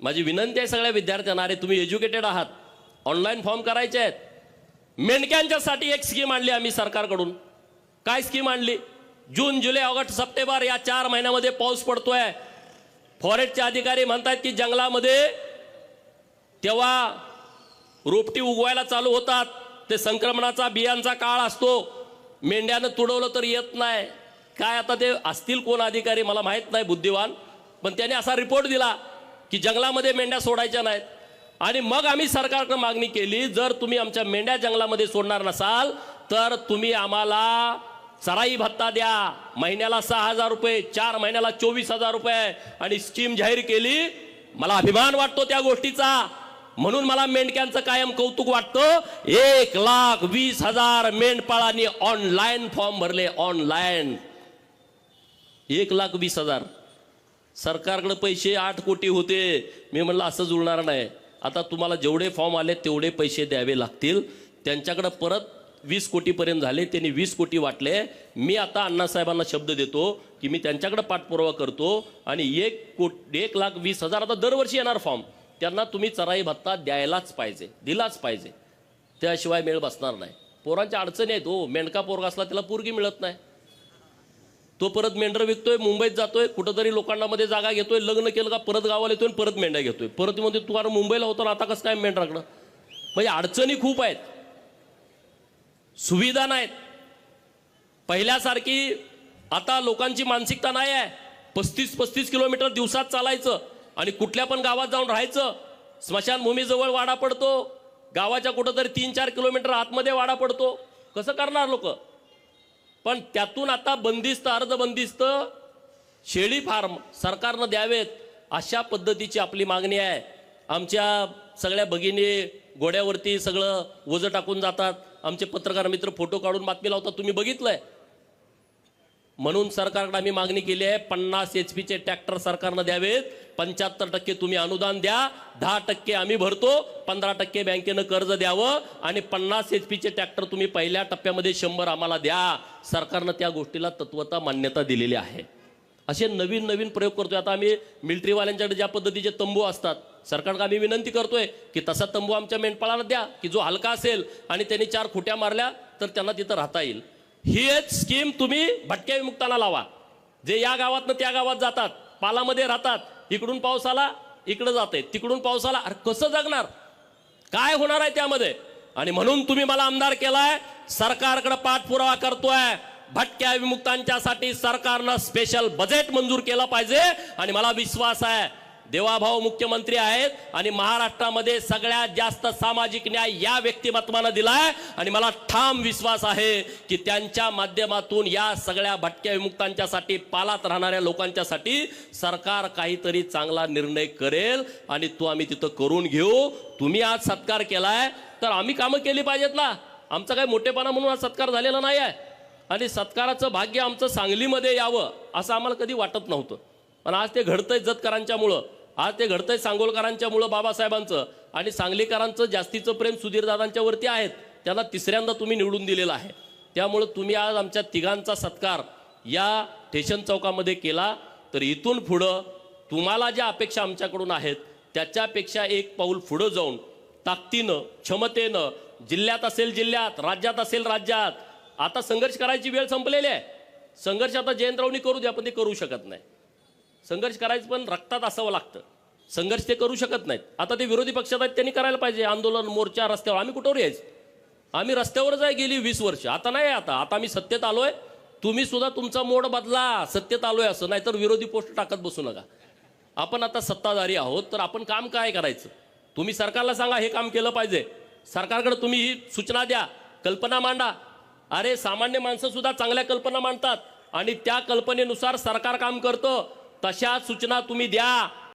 माझी विनंती आहे सगळ्या विद्यार्थ्यांना अरे तुम्ही एज्युकेटेड आहात ऑनलाईन फॉर्म करायचे आहेत. मेंढक्यांच्यासाठी एक स्कीम आणली आम्ही सरकारकडून. काय स्कीम आणली? जून जुलै ऑगस्ट सप्टेंबर या चार महिन्यामध्ये पाऊस पडतोय. फॉरेस्टचे अधिकारी म्हणतात की जंगलामध्ये तेव्हा रोपटी उगवायला चालू होतात. ते संक्रमणाचा बियांचा काळ असतो. मेंढ्यानं तुडवलं तर येत नाही. काय आता ते असतील कोण अधिकारी? मला माहीत नाही बुद्धिवान पण त्याने असा रिपोर्ट दिला. की जंगलामध्ये मेंढ्या सोडायच्या नाहीत. आणि मग आम्ही सरकारकडे मागणी केली जर तुम्ही आमच्या मेंढ्या जंगलामध्ये सोडणार नसाल तर तुम्ही आम्हाला चराई भत्ता द्या. महिन्याला सहा हजार रुपये चार महिन्याला चोवीस हजार रुपये. आणि स्कीम जाहीर केली. मला अभिमान वाटतो त्या गोष्टीचा. म्हणून मला मेंढक्यांचं कायम कौतुक वाटतं. एक लाख वीस हजार मेंढपाळांनी ऑनलाईन फॉर्म भरले ऑनलाईन एक लाख वीस हजार. सरकारकडे पैसे आठ कोटी होते. मी म्हणलं असं जुळणार नाही. आता तुम्हाला जेवढे फॉर्म आले तेवढे पैसे द्यावे लागतील. त्यांच्याकडं परत वीस कोटीपर्यंत झाले त्यांनी वीस कोटी वाटले. मी आता अण्णासाहेबांना शब्द देतो की मी त्यांच्याकडे पाठपुरावा करतो आणि एक कोट एक लाख वीस हजार आता दरवर्षी येणार फॉर्म. त्यांना तुम्ही चराई भत्ता द्यायलाच पाहिजे दिलाच पाहिजे. त्याशिवाय मेळ बसणार नाही. पोरांच्या अडचणी आहेत हो. मेंढका पोरगा असला त्याला पोरगी मिळत नाही. तो परत मेंढर विकतोय मुंबईत जातोय कुठंतरी लोकांना मध्ये जागा घेतोय लग्न केलं का परत गावाला येतोय परत मेंढ्या घेतोय. परत म्हणते तू अरे मुंबईला होता ना आता कसं काय मेंढराकडं म्हणजे अडचणी खूप आहेत. सुविधा नाहीत. पहिल्यासारखी आता लोकांची मानसिकता नाही आहे. पस्तीस पस्तीस किलोमीटर दिवसात चालायचं आणि कुठल्या पण गावात जाऊन राहायचं. स्मशानभूमीजवळ वाडा पडतो. गावाच्या कुठंतरी तीन चार किलोमीटर आतमध्ये वाडा पडतो. कसं करणार लोक? पण त्यातून आता बंदिस्त अर्ध बंदिस्त शेळी फार्म सरकारनं द्यावेत अशा पद्धतीची आपली मागणी आहे. आमच्या सगळ्या भगिनी घोड्यावरती सगळं वजं टाकून जातात. आमचे पत्रकार मित्र फोटो काढून बातमी लावतात. तुम्ही बघितलंय? म्हणून सरकारकडे आम्ही मागणी केली आहे पन्नास एच पीचे ट्रॅक्टर सरकारनं द्यावेत. पंच्याहत्तर टक्के तुम्ही अनुदान द्या. दहा टक्के आम्ही भरतो. पंधरा टक्के बँकेनं कर्ज द्यावं. आणि पन्नास एच पीचे ट्रॅक्टर तुम्ही पहिल्या टप्प्यामध्ये शंभर आम्हाला द्या. सरकारनं त्या गोष्टीला तत्वता मान्यता दिलेली आहे. असे नवीन नवीन प्रयोग करतोय. आता आम्ही मिलिटरीवाल्यांच्याकडे ज्या पद्धतीचे तंबू असतात सरकारकडे आम्ही विनंती करतोय की तसा तंबू आमच्या मेंढपाळाला द्या की जो हलका असेल आणि त्यांनी चार खुट्या मारल्या तर त्यांना तिथं राहता येईल. ही एक स्कीम तुम्ही भटक्या विमुक्तांना लावा. जे या गावातनं त्या गावात जातात पालामध्ये राहतात इकडून पाऊस आला इकडं जाते तिकडून पाऊस आला अरे कसं जगणार? काय होणार आहे त्यामध्ये? आणि म्हणून तुम्ही मला आमदार केलाय सरकारकडे पाठपुरावा करतोय. भटक्या विमुक्तांच्यासाठी सरकारनं स्पेशल बजेट मंजूर केलं पाहिजे आणि मला विश्वास आहे देवाभाऊ मुख्यमंत्री आहेत आणि महाराष्ट्रामध्ये सगळ्यात जास्त सामाजिक न्याय या व्यक्तिमत्वानं दिलाय. आणि मला ठाम विश्वास आहे की त्यांच्या माध्यमातून या सगळ्या भटक्या विमुक्तांच्यासाठी पालात राहणाऱ्या लोकांच्यासाठी सरकार काहीतरी चांगला निर्णय करेल आणि तो आम्ही तिथं करून घेऊ. तुम्ही आज सत्कार केलाय तर आम्ही कामं केली पाहिजेत ना. आमचा काही मोठेपणा म्हणून आज सत्कार झालेला नाही आहे आणि सत्काराचं भाग्य आमचं सांगलीमध्ये यावं असं आम्हाला कधी वाटत नव्हतं. पण आज ते घडतंय जतकरांच्यामुळं. आज ते घडतंय सांगोलकरांच्यामुळं बाबासाहेबांचं. आणि सांगलीकरांचं जास्तीचं प्रेम सुधीरदादांच्या वरती आहेत. त्यांना तिसऱ्यांदा तुम्ही निवडून दिलेलं आहे. त्यामुळं तुम्ही आज आमच्या तिघांचा सत्कार या ठेशन चौकामध्ये केला. तर इथून पुढं तुम्हाला ज्या अपेक्षा आमच्याकडून आहेत त्याच्यापेक्षा एक पाऊल पुढं जाऊन ताकदीनं क्षमतेनं जिल्ह्यात असेल जिल्ह्यात राज्यात असेल राज्यात. आता संघर्ष करायची वेळ संपलेली आहे. संघर्ष आता जयंतरावनी करू द्या पण ते करू शकत नाही. संघर्ष करायचं पण रक्तात असावं लागतं. संघर्ष ते करू शकत नाहीत. आता ते विरोधी पक्षात आहेत त्यांनी करायला पाहिजे आंदोलन मोर्चा रस्त्यावर. आम्ही कुठवर यायचं? आम्ही रस्त्यावरच आहे गेली वीस वर्ष. आता नाही आता. आता आम्ही सत्तेत आहे तुम्ही सुद्धा तुमचा मोड बदला. सत्तेत आहे असं. नाहीतर विरोधी पोस्ट टाकत बसू नका. आपण आता सत्ताधारी आहोत तर आपण काम काय करायचं? तुम्ही सरकारला सांगा हे काम केलं पाहिजे. सरकारकडे तुम्ही ही सूचना द्या. कल्पना मांडा. अरे सामान्य माणसंसुद्धा चांगल्या कल्पना मांडतात. आणि त्या कल्पनेनुसार सरकार काम करतं. तशा सूचना तुम्ही द्या.